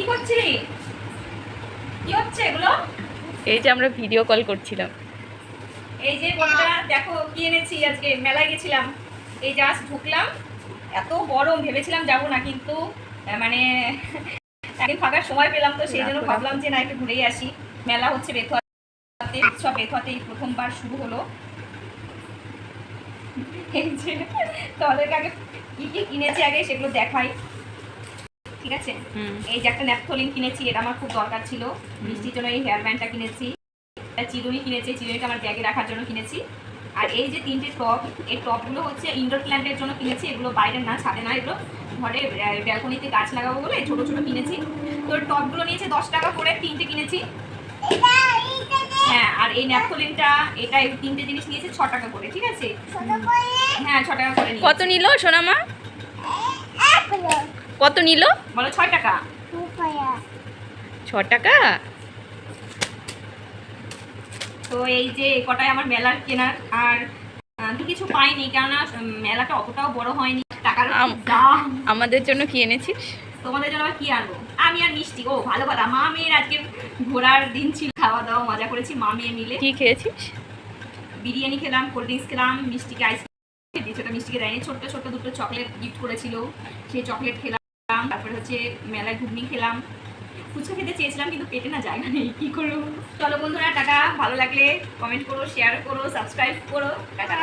কি করছিলি? কি হচ্ছে এগুলো? এই যে আমরা ভিডিও কল করছিলাম। এই যে বন্ধুরা দেখো কি এনেছি আজকে মেলায় গেছিলাম। এই জাস্ট ঢুকলাম। এত গরম ভেবেছিলাম যাব না কিন্তু মানে একদিন ফাঁকার সময় পেলাম তো সেই জন্য ভাবলাম যে না একটু ঘুরেই আসি। মেলা হচ্ছে বেথুয়াতে উৎসব বেথুয়াতে এই প্রথমবার শুরু হলো। এই যে তোমাদেরকে আগে কি কি কিনেছি আগে সেগুলো দেখাই। ঠিক আছে? এই যে একটা ন্যাপথলিন কিনেছি এটা আমার খুব দরকার ছিল। বৃষ্টির জন্য এই হেয়ার ব্যান্ডটা কিনেছি। একটা চিরুনি কিনেছি চিরুনিটা আমার ব্যাগে রাখার জন্য কিনেছি। আর এই যে তিনটে টপ এই টপগুলো হচ্ছে ইনডোর প্ল্যান্টের জন্য কিনেছি। এগুলো বাইরে না ছাদে না এগুলো ঘরে ব্যালকনিতে গাছ লাগাবো বলে ছোট ছোট কিনেছি। তো টপগুলো নিয়েছে দশ টাকা করে তিনটে কিনেছি। হ্যাঁ আর এই ন্যাপথলিনটা এটা এই তিনটে জিনিস নিয়েছে ছ টাকা করে ঠিক আছে? হ্যাঁ ছ টাকা করে কত নিল সোনামা? কত নিল? বলো ছয় টাকা। ছ টাকা? তো এই যে কটাই আমার মেলার কেনার আর তো কিছু পাইনি কেননা মেলাটা অতটাও বড় হয়নি। টাকার আম- আমাদের জন্য কি এনেছিস? তোমাদের জন্য আবার কি আনব? আমি আর মিষ্টি ও ভালো কথা। মা মেয়ের আজকে ঘোরার দিন ছিল খাওয়া দাওয়া মজা করেছি মা মেয়ে মিলে। কি খেয়েছিস? বিরিয়ানি খেলাম কোল্ড ড্রিঙ্কস খেলাম মিষ্টিকে আইসক্রিম দিয়েছে ওটা মিষ্টিকে দেয়নি ছোট্ট ছোট্ট দুটো চকলেট গিফট করেছিল সেই চকলেট খেলাম। তারপরে হচ্ছে মেলায় ঘুগনি খেলাম। ফুচকা খেতে চেয়েছিলাম, কিন্তু পেটে না জায়গা নেই, কী করব? চলো বন্ধুরা, টাটা। ভালো লাগলে কমেন্ট করো শেয়ার করো সাবস্ক্রাইব করো। টাটা।